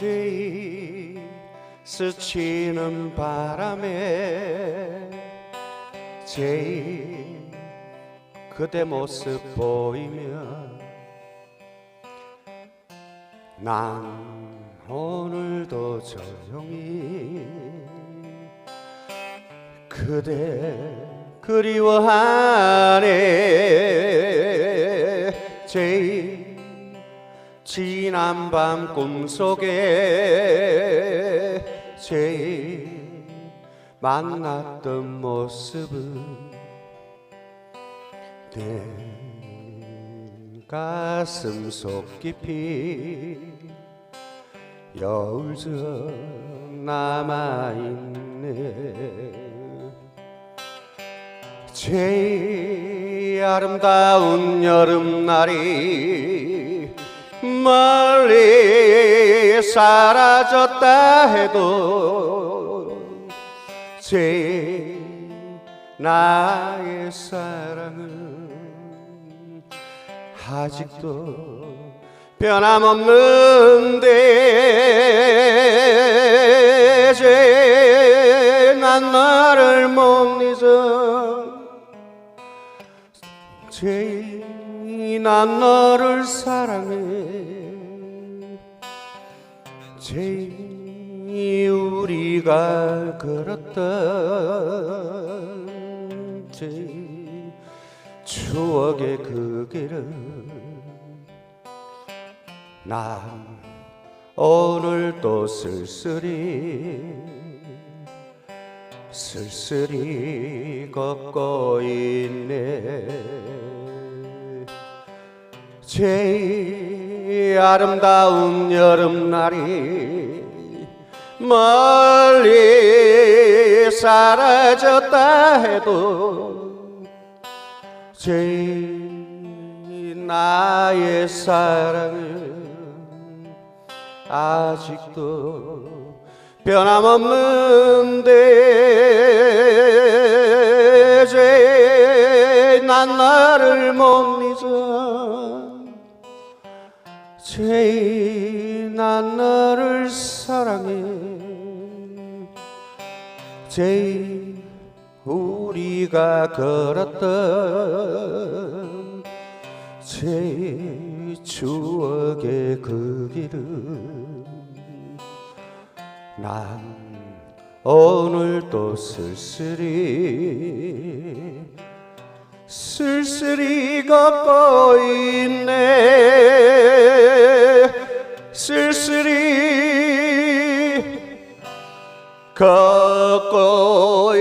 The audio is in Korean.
제일 스치는 바람에 제일 그대 모습 보이면 난 오늘도 조용히 그대 그리워하네 지난 밤 꿈속에 제일 만났던 모습은 내 가슴 속 깊이 여울져 남아있네 제일 아름다운 여름날이 멀리 사라졌다 해도 제일 나의 사랑은 아직도 변함없는데 제일 난 너를 못 잊어 제일 난 너를 사랑해. 제일 우리가 걸었던 제일 추억의 그 길은 난 오늘도 쓸쓸히 쓸쓸히 걷고 있네 제일 아름다운 여름날이 멀리 사라졌다 해도 제일 나의 사랑은 아직도 변함없는데 제일 난 나를 못 잊어 제일 난 너를 사랑해. 제일 우리가 걸었던 제일 추억의 그 길은 난 오늘도 쓸쓸히 쓸쓸히 걷고 있네 걷고